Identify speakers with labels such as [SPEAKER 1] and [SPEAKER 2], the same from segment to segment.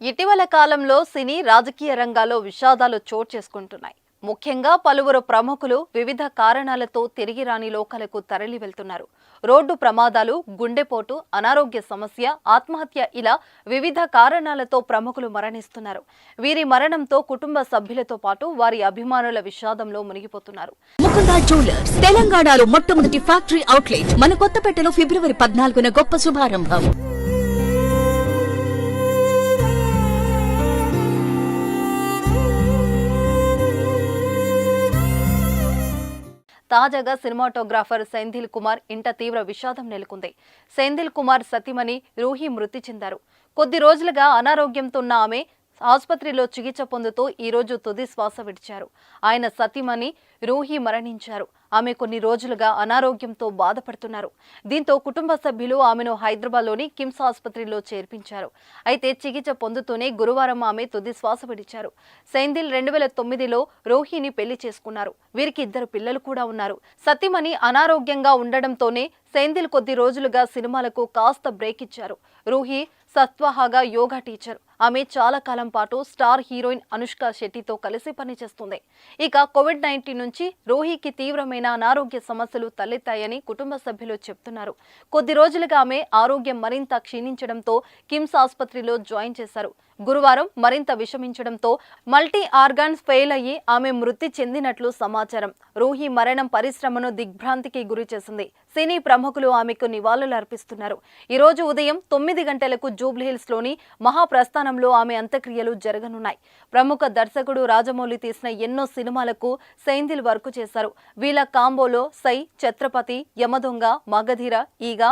[SPEAKER 1] ఇటీవల కాలంలో సినీ రాజకీయ రంగాల్లో విషాదాలు చోటు చేసుకుంటున్నాయి. ముఖ్యంగా పలువురు ప్రముఖులు వివిధ కారణాలతో తిరిగి రాని లోకాలకు తరలి వెళ్తున్నారు. రోడ్డు ప్రమాదాలు గుండెపోటు అనారోగ్య సమస్య ఆత్మహత్య ఇలా వివిధ కారణాలతో ప్రముఖులు మరణిస్తున్నారు. వీరి మరణంతో కుటుంబ సభ్యులతో పాటు వారి అభిమానుల విషాదంలో మునిగిపోతున్నారు.
[SPEAKER 2] ముకుందా జ్యువెలర్స్ తెలంగాణలో మొట్టమొదటి ఫ్యాక్టరీ అవుట్లెట్ మన కొత్తపేటలో ఫిబ్రవరి పద్నాలుగున గొప్ప శుభారంభం.
[SPEAKER 1] తాజాగా సినిమాటోగ్రాఫర్ సెంధిల్ కుమార్ ఇంట తీవ్ర విషాదం నెలకొంది. సెంధిల్ కుమార్ సతీమణి రూహి మృతి చెందారు. కొద్ది రోజులుగా అనారోగ్యంతో ఉన్న ఆమె ఆసుపత్రిలో చికిత్స పొందుతూ ఈ రోజు తుది శ్వాస విడిచారు. ఆయన సతీమణి రూహి మరణించారు. ఆమె కొన్ని రోజులుగా అనారోగ్యంతో బాధపడుతున్నారు. దీంతో కుటుంబ సభ్యులు ఆమెను హైదరాబాద్లోని కిమ్స్ ఆసుపత్రిలో చేర్పించారు. అయితే చికిత్స పొందుతూనే గురువారం ఆమె తుది శ్వాస విడిచారు. సైందిల్ రెండు వేల తొమ్మిదిలో రోహిని పెళ్ళి చేసుకున్నారు. వీరికి ఇద్దరు పిల్లలు కూడా ఉన్నారు. సతీమణి అనారోగ్యంగా ఉండడంతోనే సెందిల్ కొద్ది రోజులుగా సినిమాలకు కాస్త బ్రేక్ ఇచ్చారు. రూహి సత్వహాగా యోగా టీచర్. ఆమె చాలా కాలం పాటు స్టార్ హీరోయిన్ అనుష్క శెట్టితో కలిసి పనిచేస్తుంది. ఇక కోవిడ్ నైన్టీన్ నుంచి రోహికి తీవ్రమైన అనారోగ్య సమస్యలు తలెత్తాయని కుటుంబ సభ్యులు చెప్తున్నారు. కొద్ది రోజులుగా ఆమె ఆరోగ్యం మరింత క్షీణించడంతో కిమ్స్ ఆసుపత్రిలో జాయిన్ చేశారు. గురువారం మరింత విషమించడంతో మల్టీ ఆర్గాన్స్ ఫెయిల్ అయ్యి ఆమె మృతి చెందినట్లు సమాచారం. రోహి మరణం పరిశ్రమను దిగ్భ్రాంతికి గురి చేసింది. సినీ ప్రముఖులు ఆమెకు నివాళులు అర్పిస్తున్నారు. ఈ రోజు ఉదయం తొమ్మిది గంటలకు జూబ్లీహిల్స్లోని మహాప్రస్థానంలో ఆమె అంత్యక్రియలు జరగనున్నాయి. ప్రముఖ దర్శకుడు రాజమౌళి తీసిన ఎన్నో సినిమాలకు సైంధిల్ వర్క్ చేశారు. వీళ్ళ కాంబోలో సై Chatrapathi Yamadonga Magadheera Eega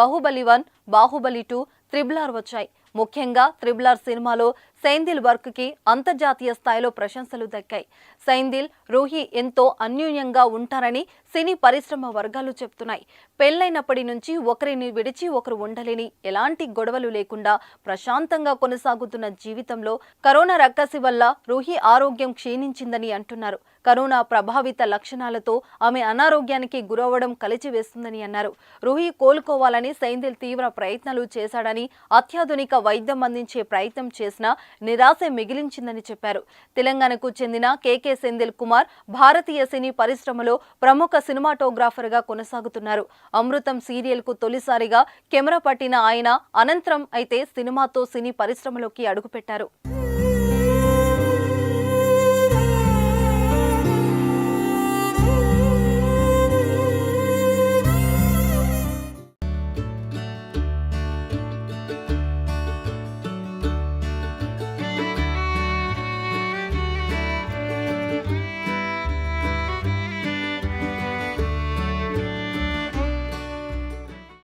[SPEAKER 1] Baahubali one Baahubali two triple R వచ్చాయి. ముఖ్యంగా త్రిబులార్ సినిమాలో సైందిల్ వర్క్కి అంతర్జాతీయ స్థాయిలో ప్రశంసలు దక్కాయి. సైందిల్ రూహి ఎంతో అన్యూన్యంగా ఉంటారని సినీ పరిశ్రమ వర్గాలు చెప్తున్నాయి. పెళ్ళైనప్పటి నుంచి ఒకరిని విడిచి ఒకరు ఉండలేని ఎలాంటి గొడవలు లేకుండా ప్రశాంతంగా కొనసాగుతున్న జీవితంలో కరోనా రక్కసి వల్ల రూహి ఆరోగ్యం క్షీణించిందని అంటున్నారు. కరోనా ప్రభావిత లక్షణాలతో ఆమె అనారోగ్యానికి గురవ్వడం కలిచివేస్తుందని అన్నారు. రూహి కోలుకోవాలని సైందిల్ తీవ్ర ప్రయత్నాలు చేశాడని అత్యాధునిక వైద్యం అందించే ప్రయత్నం చేసినా నిరాశ మిగిలించిందని చెప్పారు. తెలంగాణకు చెందిన కేకే సెందిల్ కుమార్ భారతీయ సినీ పరిశ్రమలో ప్రముఖ సినిమాటోగ్రాఫర్గా కొనసాగుతున్నారు. అమృతం సీరియల్కు తొలిసారిగా కెమెరా పట్టిన ఆయన అనంతరం అయితే సినిమాతో సినీ పరిశ్రమలోకి అడుగుపెట్టారు.